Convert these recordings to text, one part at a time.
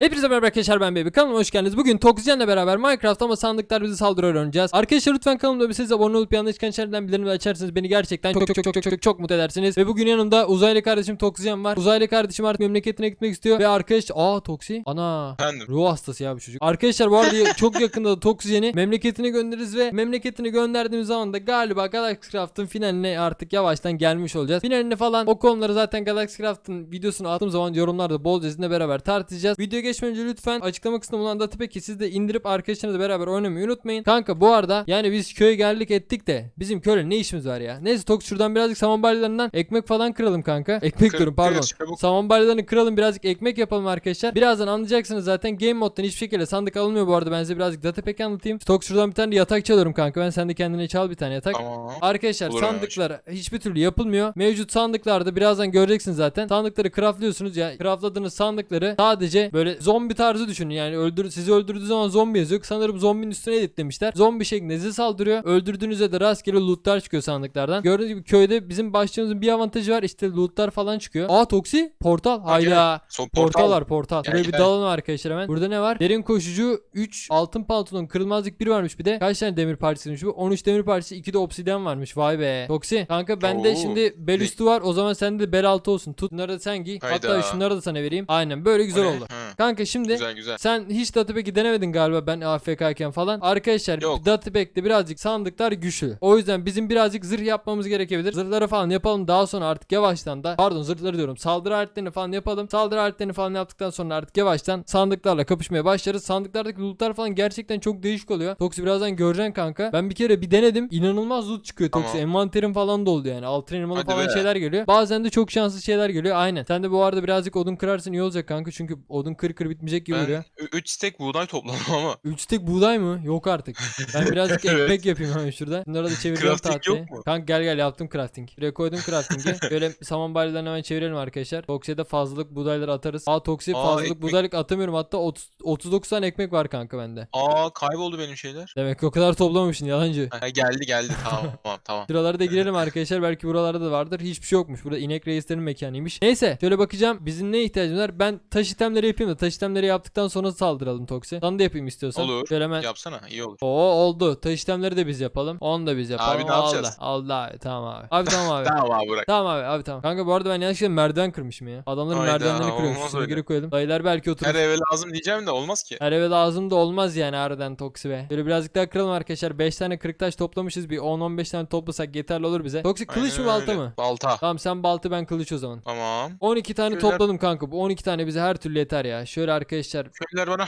Hepinize merhaba arkadaşlar ben Baby kanalıma hoş geldiniz. Bugün Toksjen'le beraber Minecraft ama sandıklar bizi saldırıyor oynayacağız. Arkadaşlar lütfen kanalıma bir siz abone olup yanlış çıkan şeylerden bildirimleri açarsanız beni gerçekten çok çok çok çok çok çok mutlu edersiniz. Ve bugün yanımda uzaylı kardeşim Toksjen var. Uzaylı kardeşim artık memleketine gitmek istiyor. Ve arkadaş aa Toksi ana Efendim. Ruh hastası ya bu çocuk. Arkadaşlar bu arada çok yakında da memleketine göndeririz ve memleketine gönderdiğimiz zaman da galiba Galaxycraft'ın finaline artık yavaştan gelmiş olacağız. Finaline falan o konuları zaten Galaxycraft'ın videosunu attığım zaman yorumlarda bol sizinle beraber tartışacağız. Video geçmeden önce lütfen açıklama kısmına bulunan Datapak'i siz de indirip arkadaşlarınızla beraber oynamayı unutmayın. Kanka bu arada yani biz köye geldik ettik de bizim köyle ne işimiz var ya? Neyse Toks şuradan birazcık saman balyalarından ekmek falan kıralım kanka. Ekmek Kır- diyorum pardon. Saman balyalarını kıralım birazcık ekmek yapalım arkadaşlar. Birazdan anlayacaksınız zaten game moddan hiçbir şekilde sandık alınmıyor bu arada ben size birazcık Datapak'i anlatayım. Stok şuradan bir tane yatak çalıyorum kanka ben sen de kendine çal bir tane yatak. Tamam. Arkadaşlar Olur sandıklar hiçbir türlü yapılmıyor. Mevcut sandıklarda birazdan göreceksiniz zaten. Sandıkları craftlıyorsunuz ya. Craftladığınız sandıkları sadece böyle zombi tarzı düşünün. Yani öldür sizi öldürdüğü zaman zombi yazıyor. Sanırım zombinin üstüne editlemişler. Zombi şeklinde sizi saldırıyor. Öldürdüğünüzde de rastgele lootlar çıkıyor sandıklardan. Gördüğünüz gibi köyde bizim başlığımızın bir avantajı var. İşte lootlar falan çıkıyor. Aa Toksi portal. Hayda. Son Portal var portal. Gel, Şuraya bir gel. dalalım arkadaşlar hemen. Burada ne var? Derin koşucu 3 altın pantolon kırılmazlık 1 varmış bir de. Kaç tane demir parçasıymış bu? 13 demir parçası 2 de obsidyen varmış. Vay be. Toksi. Kanka bende Oo. şimdi bel üstü var. O zaman sende de bel altı olsun. Tut. Bunları da sen giy. Hatta şunları da sana vereyim. Aynen böyle güzel oldu. Hı. Kanka şimdi Güzel güzel. sen hiç Datapack'i denemedin galiba ben AFK'ken falan. Arkadaşlar Yok. Datapack'te birazcık sandıklar güçlü. O yüzden bizim birazcık zırh yapmamız gerekebilir. Zırhları falan yapalım daha sonra artık yavaştan da pardon zırhları diyorum saldırı aletlerini falan yapalım. Saldırı aletlerini falan yaptıktan sonra artık yavaştan sandıklarla kapışmaya başlarız. Sandıklardaki lootlar falan gerçekten çok değişik oluyor. Toksi birazdan göreceksin kanka. Ben bir kere bir denedim. İnanılmaz loot çıkıyor Toksi. Tamam. Envanterim falan doldu yani. Altın elmalı falan be. şeyler geliyor. Bazen de çok şanslı şeyler geliyor. Aynen. Sen de bu arada birazcık odun kırarsın iyi olacak kanka. Çünkü odun kır kır bitmeyecek gibi. Ben 3 stek buğday topladım ama. 3 tek buğday mı? Yok artık. Ben birazcık Evet. ekmek yapayım hemen şurada. Bunları da yok mu? Kanka gel gel yaptım crafting. Buraya koydum crafting'i. Böyle saman balyalarını hemen çevirelim arkadaşlar. Toksi'ye de fazlalık buğdayları atarız. Aa Toksi'ye Aa, fazlalık ekmek. buğdaylık atamıyorum. Hatta 30, 39 tane ekmek var kanka bende. Aa kayboldu benim şeyler. Demek o kadar toplamamışsın yalancı. Ha, geldi geldi tamam tamam. Şuralara da girelim arkadaşlar. Belki buralarda da vardır. Hiçbir şey yokmuş. Burada inek reislerin mekanıymış. Neyse. Şöyle bakacağım. Bizim ne ihtiyacımız var? Ben taş itemleri yapayım da taş itemleri yaptıktan sonra saldıralım Toksi. Sana da yapayım istiyorsan. Olur. Şöyle hemen Yapsana iyi olur. Oo oldu. Taş işlemleri de biz yapalım. Onu da biz yapalım. Abi ne yapacağız? Allah. Allah tamam abi. Abi tamam abi. Tamam abi bırak. Tamam abi abi tamam. Kanka bu arada ben yanlışlıkla merdiven kırmışım ya. Adamların Hayda, merdivenlerini Şunu öyle. geri koyalım. Dayılar belki oturur. Her eve lazım diyeceğim de olmaz ki. Her eve lazım da olmaz yani harbiden Toksi be. Böyle birazcık daha kıralım arkadaşlar. 5 tane kırık taş toplamışız. Bir 10-15 tane toplasak yeterli olur bize. Toksi kılıç mı balta mı? Balta. Tamam sen baltı ben kılıç o zaman. Tamam. 12 tane Şöyle- topladım kanka. Bu 12 tane bize her türlü yeter ya. Şöyle arkadaşlar Köylüler bana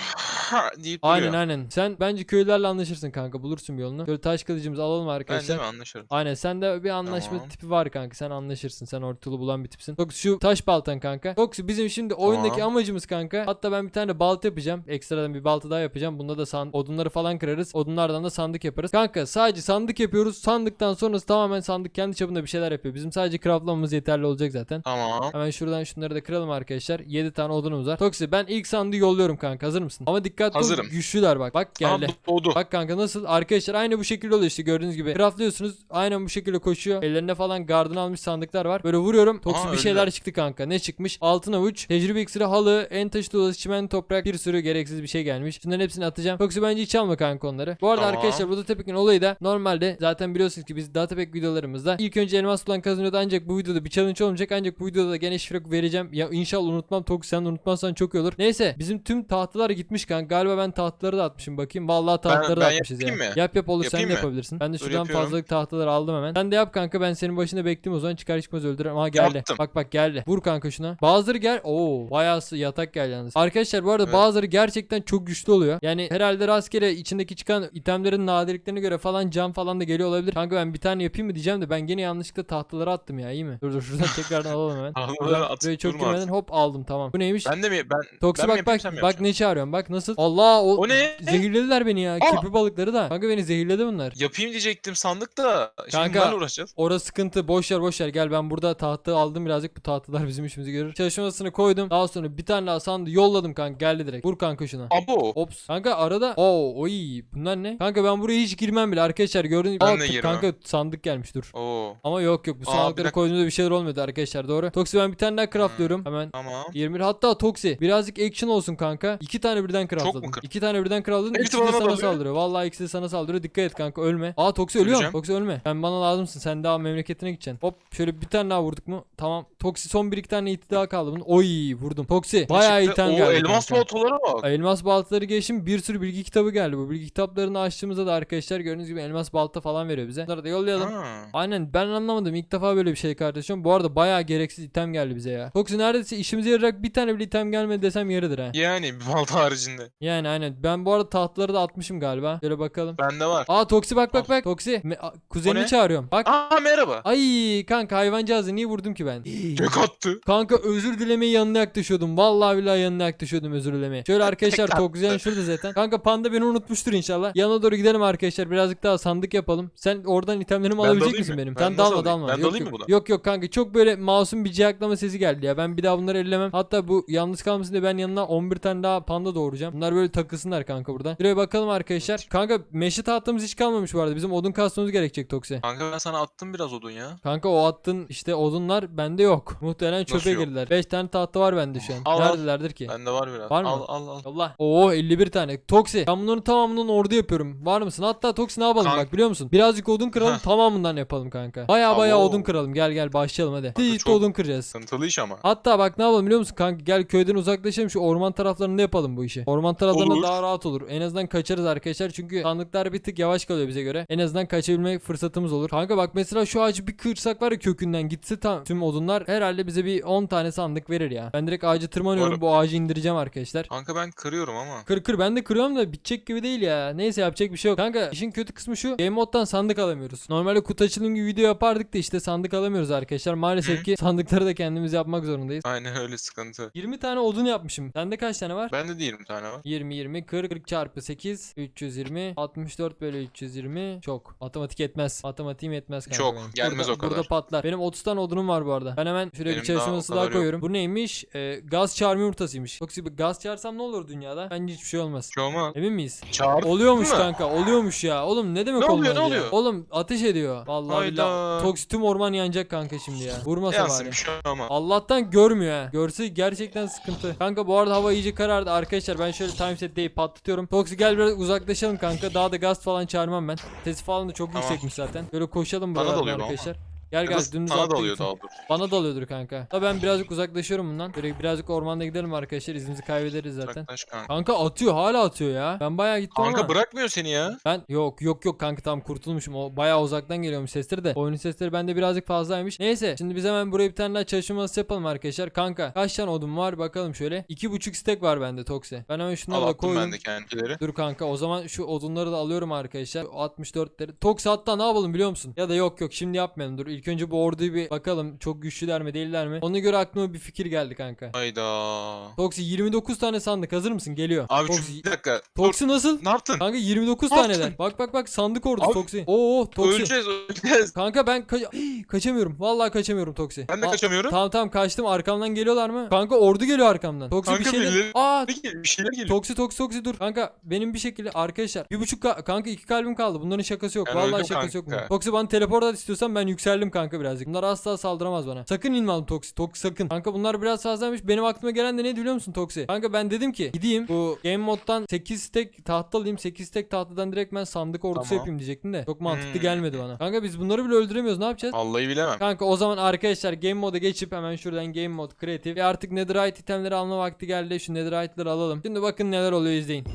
deyip Aynen duruyor. aynen. Sen bence köylülerle anlaşırsın kanka. Bulursun bir yolunu. Şöyle taş kılıcımızı alalım Ben arkadaşlar. değil mi anlaşırım. Aynen sende bir anlaşma Tamam. tipi var kanka. Sen anlaşırsın. Sen ortalığı bulan bir tipsin. Toksi şu taş baltan kanka. Toksi bizim şimdi oyundaki Tamam. amacımız kanka. Hatta ben bir tane balta yapacağım. Ekstradan bir balta daha yapacağım. Bunda da san odunları falan kırarız. Odunlardan da sandık yaparız. Kanka sadece sandık yapıyoruz. Sandıktan sonrası tamamen sandık kendi çapında bir şeyler yapıyor. Bizim sadece craftlamamız yeterli olacak zaten. Tamam. Hemen şuradan şunları da kıralım arkadaşlar. 7 tane odunumuz var. Toksi ben ilk sandığı yolluyorum kanka. Hazır mısın? Ama dikkatli ol. Hazırım. Güçlüler bak. Bak geldi. doğdu. Bak kanka nasıl? Arkadaşlar aynı bu şekilde oluyor işte gördüğünüz gibi. Craftlıyorsunuz. Aynen bu şekilde koşuyor. Ellerine falan gardın almış sandıklar var. Böyle vuruyorum. Toksi Aa, bir şeyler öldüler. çıktı kanka. Ne çıkmış? Altın avuç, tecrübe iksiri, halı, en taşı dolası, çimen, toprak, bir sürü gereksiz bir şey gelmiş. Şunların hepsini atacağım. Toksi bence hiç alma kanka onları. Bu arada Tamam. arkadaşlar bu Datapak'in olayı da normalde zaten biliyorsunuz ki biz Datapak videolarımızda ilk önce elmas bulan kazanıyordu ancak bu videoda bir challenge olmayacak ancak bu videoda da gene şifre vereceğim. Ya inşallah unutmam Toksi sen unutmazsan çok iyi olur. Neyse bizim tüm tahtalar gitmiş kanka. Galiba ben tahtları da atmışım bakayım. Vallahi tahtları da ben atmışız ya. mı? Yap yap olur sen Yapayım de mı? yapabilirsin. Ben de şuradan yapıyorum. fazlalık tahtaları aldım hemen. Sen de yap kanka ben senin başında bekleyeyim o zaman çıkar çıkmaz öldürürüm. Ama geldi. Yaptım. Bak bak geldi. Vur kanka şuna. Bazıları gel. Oo bayağı yatak geldi yalnız. Arkadaşlar bu arada Evet. bazıları gerçekten çok güçlü oluyor. Yani herhalde rastgele içindeki çıkan itemlerin nadirliklerine göre falan cam falan da geliyor olabilir. Kanka ben bir tane yapayım mı diyeceğim de ben gene yanlışlıkla tahtaları attım ya iyi mi? Dur dur şuradan tekrardan alalım hemen. Tahtaları atıp buraya çok girmeden hop aldım tamam. Bu neymiş? Ben de mi? Ben, Toksi ben mi bak yapayım, bak sen mi bak yapacaksın? ne çağırıyorum bak nasıl? Allah o, O ne? Zehirlediler beni ya. Aa! Kirpi balıkları da. Kanka beni zehirledi bunlar. Yapayım diyecektim sandık da. Şimdi Kanka, bunlarla uğraşacağız. Orası sıkıntı. Boş ver boş ver. Gel ben burada tahta aldım birazcık. Bu tahtalar bizim işimizi görür. Çalışma masasını koydum. Daha sonra bir tane daha sandı yolladım kanka. Geldi direkt. Vur kanka şuna. Abo. Ops. Kanka arada. Oo oy. Bunlar ne? Kanka ben buraya hiç girmem bile arkadaşlar. Gördüğünüz gibi. Ben de girmem. Kanka sandık gelmiş dur. Oo. Ama yok yok. Bu Aa, bir sandıkları dakika. koyduğumda bir şeyler olmadı arkadaşlar. Doğru. Toksi ben bir tane daha craftlıyorum. Hemen Tamam. 21 hatta Toksi birazcık action olsun kanka. İki tane birden craftladım. mu kır- İki tane birden craftladım. Hepsi İkisi de sana dalıyor. saldırıyor. Vallahi ikisi de sana saldırıyor. Dikkat et kanka ölme. Aa Toksi ölüyor. Toksi ölme. Sen bana lazımsın. Sen daha memleketine gideceksin. Hop şöyle bir tane daha vurduk mu? Tamam. Toksi son bir iki tane iti daha kaldı bunun. Oy vurdum. Toksi bayağı item Oo, geldi. elmas kanka. baltalara bak. Elmas baltaları geçtim bir sürü bilgi kitabı geldi. Bu bilgi kitaplarını açtığımızda da arkadaşlar gördüğünüz gibi elmas balta falan veriyor bize. Bunları da yollayalım. Ha. Aynen ben anlamadım ilk defa böyle bir şey kardeşim. Bu arada bayağı gereksiz item geldi bize ya. Toksi neredeyse işimize yarayacak bir tane bile item gelmedi desem yeridir ha. Yani bir balta haricinde. Yani aynen ben bu arada tahtları da atmışım galiba. Şöyle bakalım. Bende var. Aa Toksi bak bak bak. Toksi me- a- O kuzenini ne? çağırıyorum. Bak. Aa merhaba. Ay kanka hayvancağızı niye vurdum ki ben? Kök attı. Kanka özür dilemeye yanına yaklaşıyordum. Vallahi billahi yanına yaklaşıyordum özür dilemeye. Şöyle arkadaşlar Tek attı. Şurada zaten. Kanka panda beni unutmuştur inşallah. Yanına doğru gidelim arkadaşlar. Birazcık daha sandık yapalım. Sen oradan itemlerimi Ben alabilecek dalayım misin mı? benim? Ben Sen nasıl dalma alayım? dalma. Ben yok, dalayım yok. mı buna? yok yok kanka çok böyle masum bir ciyaklama sesi geldi ya. Ben bir daha bunları ellemem. Hatta bu yalnız kalmasın diye ben yanına 11 tane daha panda doğuracağım. Bunlar böyle takılsınlar kanka buradan. Şuraya bakalım arkadaşlar. Kanka meşe tahtamız hiç kalmamış bu arada. Bizim odun kasmamız gerekecek Toksi. Kanka ben sana attım biraz odun ya. Kanka o attın işte odunlar bende yok. Muhtemelen çöpe yok? girdiler. 5 tane tahta var bende şu an. Al, al. Neredelerdir ki? Bende var biraz. Var mı? Al al al. Allah. Oo 51 tane. Toksi. Ben bunların tamamını orada yapıyorum. Var mısın? Hatta Toksi ne yapalım Kanka. bak biliyor musun? Birazcık odun kıralım Heh. tamamından yapalım kanka. Baya baya odun kıralım. Gel gel başlayalım hadi. Kanka odun kıracağız. Sıkıntılı iş ama. Hatta bak ne yapalım biliyor musun kanka gel köyden uzaklaşalım şu orman taraflarında yapalım bu işi. Orman taraflarında Olur. daha rahat olur. En azından kaçarız arkadaşlar çünkü sandıklar bir tık yavaş kalıyor bize göre. En azından kaçabilme fırsatımız olur. Kanka bak mesela şu ağacı bir kırsak var ya kökünden gitse tam tüm odunlar herhalde bize bir 10 tane sandık verir ya. Ben direkt ağacı tırmanıyorum Umarım. bu ağacı indireceğim arkadaşlar. Kanka ben kırıyorum ama. Kır kır ben de kırıyorum da bitecek gibi değil ya. Neyse yapacak bir şey yok. Kanka işin kötü kısmı şu. Game moddan sandık alamıyoruz. Normalde kutu açılım gibi video yapardık da işte sandık alamıyoruz arkadaşlar. Maalesef Hı. ki sandıkları da kendimiz yapmak zorundayız. Aynen öyle sıkıntı. 20 tane odun yapmışım. Sende kaç tane var? Bende de 20 tane var. 20 20 40 40 çarpı 8 320 64 bölü 320 çok. Matematik etmez. Matematiğim etmez kanka Çok, benim. gelmez burada, o kadar. Burada patlar. Benim 30 tane odunum var bu arada. Ben hemen şuraya Benim bir daha kadar daha yok. koyuyorum. Bu neymiş? Ee, gaz çağırma yumurtasıymış. Yoksa bir gaz çağırsam ne olur dünyada? Bence hiçbir şey olmaz. Hiç olmaz. Emin miyiz? Çağır. Oluyormuş mı? kanka oluyormuş ya. Oğlum ne demek Ne oluyor, ne ya? oluyor? Oğlum ateş ediyor. Vallahi Hayda. billahi. Tüm orman yanacak kanka şimdi ya. Vurmasa Yansın bari. şey olmaz. Allah'tan görmüyor ha. Görse gerçekten sıkıntı. Kanka bu arada hava iyice karardı. Arkadaşlar ben şöyle timeset deyip patlatıyorum. Toksi gel biraz uzaklaşalım kanka. Daha da gaz falan çağırmam ben. Sesi falan da çok Tamam. yüksekmiş zaten. Böyle koşalım Bana da buralardan oluyor bu ama. Gel gel da dümdüz sana da atla oluyor gitsin. daha dur. Bana da oluyordur kanka. Da ben birazcık uzaklaşıyorum bundan. Böyle birazcık ormanda gidelim arkadaşlar. İzimizi kaybederiz zaten. Kanka. Kanka atıyor hala atıyor ya. Ben bayağı gittim Kanka ama. bırakmıyor seni ya. Ben yok yok yok kanka tam kurtulmuşum. O bayağı uzaktan geliyormuş sesleri de. Oyunun sesleri bende birazcık fazlaymış. Neyse şimdi biz hemen buraya bir tane daha çalışma masası yapalım arkadaşlar. Kanka kaç tane odun var bakalım şöyle. 2.5 stack var bende Toksi. Ben hemen şunları Al da attım koydum. ben de kendileri. Dur kanka o zaman şu odunları da alıyorum arkadaşlar. 64'leri. Toksi hatta ne yapalım biliyor musun? Ya da yok yok şimdi yapmayalım. Dur ilk önce bu orduyu bir bakalım. Çok güçlüler mi değiller mi? Ona göre aklıma bir fikir geldi kanka. Hayda. Toksi 29 tane sandık hazır mısın? Geliyor. Abi Toksi, şu bir dakika. Toksi nasıl? Ne yaptın? Kanka 29 Ne yaptın? taneler. Bak bak bak sandık ordusu Abi, Toksi. Oo Toksi. Öleceğiz öleceğiz. Kanka ben ka- kaçamıyorum. Vallahi kaçamıyorum Toksi. Ben de Aa, kaçamıyorum. Tamam tamam kaçtım. Arkamdan geliyorlar mı? Kanka ordu geliyor arkamdan. Toksi bir şeyler. birileri- Aa Bir şeyler geliyor. Toksi toksi toksi dur. Kanka benim bir şekilde arkadaşlar bir buçuk ka- kanka iki kalbim kaldı. Bunların şakası yok. Ben Vallahi şakası yok. kanka. bunun. Toksi bana teleport at istiyorsan ben yükseldim kanka birazcık. Bunlar asla saldıramaz bana. Sakın inme Toksi. Toksi sakın. Kanka bunlar biraz fazlaymış. Benim aklıma gelen de ne biliyor musun Toksi? Kanka ben dedim ki gideyim bu game moddan 8 stack tahta alayım. 8 stack tahtadan direkt ben sandık ordusu Tamam. yapayım diyecektim de. Çok mantıklı Hmm. gelmedi bana. Kanka biz bunları bile öldüremiyoruz. Ne yapacağız? Vallahi bilemem. Kanka o zaman arkadaşlar game moda geçip hemen şuradan game mod kreatif ve artık netherite itemleri alma vakti geldi. Şu netherite'ları alalım. Şimdi bakın neler oluyor izleyin.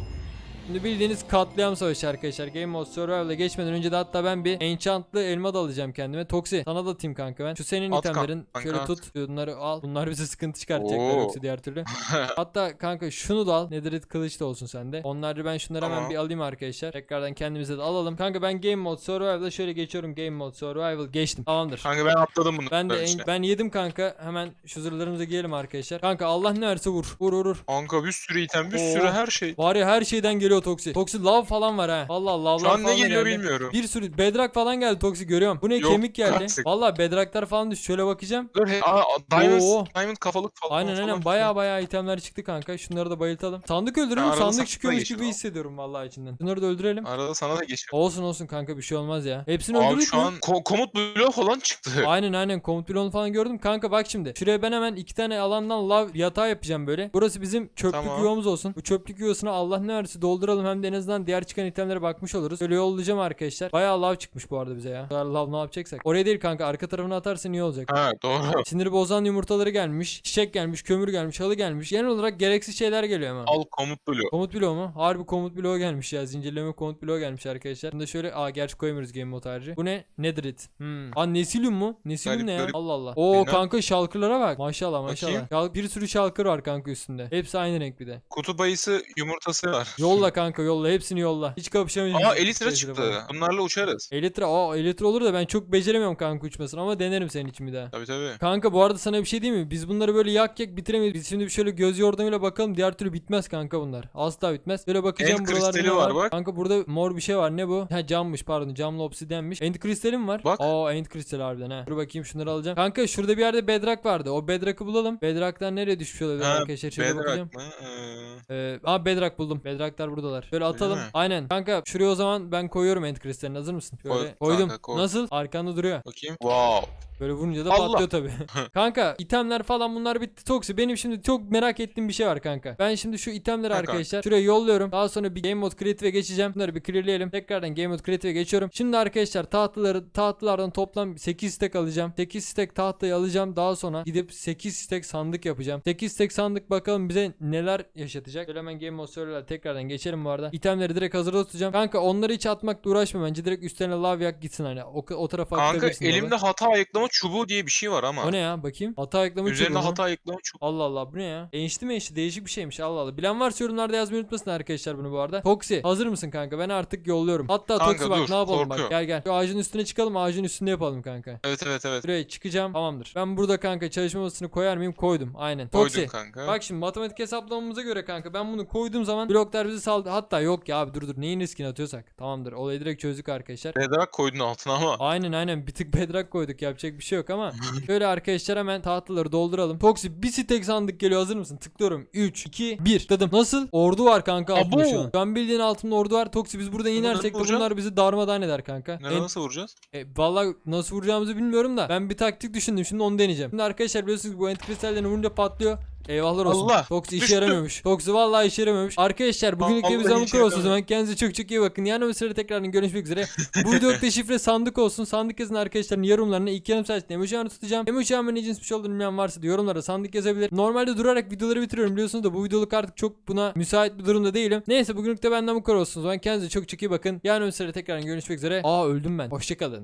Şimdi bildiğiniz katliam savaşı arkadaşlar. Game Mode Survival'a geçmeden önce de hatta ben bir enchantlı elma da alacağım kendime. Toksi sana da atayım kanka ben. Şu senin At itemlerin kanka, şöyle tut. Bunları al. Bunlar bize sıkıntı çıkartacaklar Oo. yoksa diğer türlü. hatta kanka şunu da al. Netherite kılıç da olsun sende. Onları ben şunları hemen Tamam. bir alayım arkadaşlar. Tekrardan kendimize de alalım. Kanka ben Game Mode Survival'da şöyle geçiyorum. Game Mode Survival geçtim. Tamamdır. Kanka ben atladım bunu. Ben de en- ben yedim kanka. Hemen şu zırhlarımıza giyelim arkadaşlar. Kanka Allah ne verse vur. Vur vur vur. Kanka bir sürü item, bir Oo. sürü her şey. Var ya her şeyden geliyor Toksi. Toksi lav falan var ha. Allah Allah Şu an ne falan da geliyor geldi. bilmiyorum. Bir sürü bedrock falan geldi Toksi görüyorum. Bu ne Yok, kemik geldi. artık. Valla bedrocklar falan düştü. Şöyle bakacağım. Dur he, aa, diamond, Oo. diamond kafalık falan. Aynen falan aynen baya baya itemler çıktı kanka. Şunları da bayıltalım. Sandık öldürelim. arada Sandık sakla çıkıyormuş geçin gibi abi. hissediyorum vallahi içinden. Şunları da öldürelim. Arada sana da geçiyor. Olsun olsun kanka bir şey olmaz ya. Hepsini Abi öldürdük şu mü? an ko- komut bloğu falan çıktı. Aynen aynen komut bloğunu falan gördüm. Kanka bak şimdi. Şuraya ben hemen iki tane alandan lav yatağı yapacağım böyle. Burası bizim çöplük Tamam. yuvamız olsun. Bu çöplük yuvasına Allah ne verirse dolduralım hem de en azından diğer çıkan itemlere bakmış oluruz. Böyle yollayacağım arkadaşlar. Bayağı lav çıkmış bu arada bize ya. Kadar lav ne yapacaksak. Oraya değil kanka arka tarafına atarsın iyi olacak. Ha doğru. Siniri bozan yumurtaları gelmiş. Çiçek gelmiş. Kömür gelmiş. Halı gelmiş. Genel olarak gereksiz şeyler geliyor hemen. Al komut bloğu. Komut bloğu mu? Harbi komut bloğu gelmiş ya. Zincirleme komut bloğu gelmiş arkadaşlar. Da şöyle aa gerçi koymuyoruz game mode harici. Bu ne? Netherite. Hmm. Aa Nesilium mu? Nesilium ne ya? Allah Allah. Oo kanka şalkırlara bak. Maşallah maşallah. Bakayım. Bir sürü şalkır var kanka üstünde. Hepsi aynı renk bir de. Kutup ayısı yumurtası var. Yolla kanka yolla. Hepsini yolla. Hiç kapışamayacağız. Aa elitre Şeylere çıktı. bak. Bunlarla uçarız. Elitre. Aa elitre olur da ben çok beceremiyorum kanka uçmasını ama denerim senin için bir daha. Tabii tabii. Kanka bu arada sana bir şey diyeyim mi? Biz bunları böyle yak yak bitiremeyiz. Biz şimdi bir şöyle göz yordamıyla bakalım. Diğer türlü bitmez kanka bunlar. Asla bitmez. Böyle bakacağım End buralarda kristali ne var var. bak. Kanka burada mor bir şey var. Ne bu? Ha cammış pardon. Camlı obsidianmiş. End kristalim var. Bak. Aa end kristali harbiden ha. Dur bakayım şunları alacağım. Kanka şurada bir yerde bedrock vardı. O bedrock'ı bulalım. Bedrock'tan nereye düşmüş olabilir arkadaşlar? Şöyle bakacağım. Bedrock mı? Ee, Ee, aa bedrock buldum. Bedrock'lar buradalar. Şöyle atalım. mi? Aynen. Kanka şuraya o zaman ben koyuyorum end kristalini. Hazır mısın? Şöyle Koy koydum. kanka, koy. Nasıl? Arkanda duruyor. bakayım. Wow. Böyle vurunca da Allah. patlıyor tabii. kanka itemler falan bunlar bitti. Toksi benim şimdi çok merak ettiğim bir şey var kanka. Ben şimdi şu itemleri Ha, arkadaşlar şuraya yolluyorum. Daha sonra bir Game Mode Creative'e geçeceğim. Bunları bir clearleyelim. Tekrardan Game Mode Creative'e geçiyorum. Şimdi arkadaşlar tahtaları tahtalardan toplam 8 stack alacağım. 8 stack tahtayı alacağım. Daha sonra gidip 8 stack sandık yapacağım. 8 stack sandık bakalım bize neler yaşatacak. Şöyle hemen Game Mode Server'lara tekrardan geçelim bu arada. İtemleri direkt hazırda tutacağım. Kanka onları hiç atmakla uğraşma bence. Direkt üstlerine lav yak gitsin hani. O, o tarafa Kanka elimde lavı. hata ayıklama çubuğu diye bir şey var ama. O ne ya bakayım. Hata ayıklama Üzerinde çubuğu mu? hata ayıklama çubuğu. Allah Allah bu ne ya? Enişti mi enişti değişik bir şeymiş Allah Allah. Bilen varsa yorumlarda yazmayı unutmasın arkadaşlar bunu bu arada. Toksi hazır mısın kanka? Ben artık yolluyorum. Hatta Kanka, Toksi bak dur, ne yapalım bak. korkuyorum. Gel gel. Şu ağacın üstüne çıkalım ağacın üstünde yapalım kanka. Evet evet evet. Şuraya çıkacağım tamamdır. Ben burada kanka çalışma masasını koyar mıyım? Koydum aynen. Koydum Toksi. kanka. Bak şimdi matematik hesaplamamıza göre kanka ben bunu koyduğum zaman bloklar bizi saldı. Hatta yok ya abi dur dur neyin riskini atıyorsak. Tamamdır olayı direkt çözdük arkadaşlar. Bedrock koydun altına ama. Aynen aynen bir tık bedrock koyduk yapacak bir şey yok ama şöyle arkadaşlar hemen tahtaları dolduralım. Toksi bir stek sandık geliyor hazır mısın? Tıklıyorum 3 2 1 dedim. Nasıl? Ordu var kanka altımda Abo! şu an. Ben bildiğin altımda ordu var. Toksi biz buradan inersek de vuracağım. bunlar bizi darmadağın eder kanka. Nereye En- nasıl vuracağız? e, vallahi nasıl vuracağımızı bilmiyorum da ben bir taktik düşündüm. Şimdi onu deneyeceğim. Şimdi arkadaşlar biliyorsunuz bu ent kristallerini vurunca patlıyor. Eyvahlar olsun. Allah, Toksi işe düştüm. Toksi vallahi işe yaramıyormuş. Arkadaşlar bugünlük de bizden bu kadar olsun zaman. Kendinize çok çok iyi bakın. Yarın bir sırada tekrardan görüşmek üzere. bu videoda şifre sandık olsun. Sandık yazın arkadaşların yorumlarına ilk yarım saat emoji tutacağım. Emoji ne cins bir şey olduğunu bilmeyen varsa da yorumlara sandık yazabilir. Normalde durarak videoları bitiriyorum biliyorsunuz da bu videoluk artık çok buna müsait bir durumda değilim. Neyse bugünlük de benden bu kadar olsun zaman. Kendinize çok çok iyi bakın. Yarın bir sırada tekrardan görüşmek üzere. Aa öldüm ben. Hoşçakalın.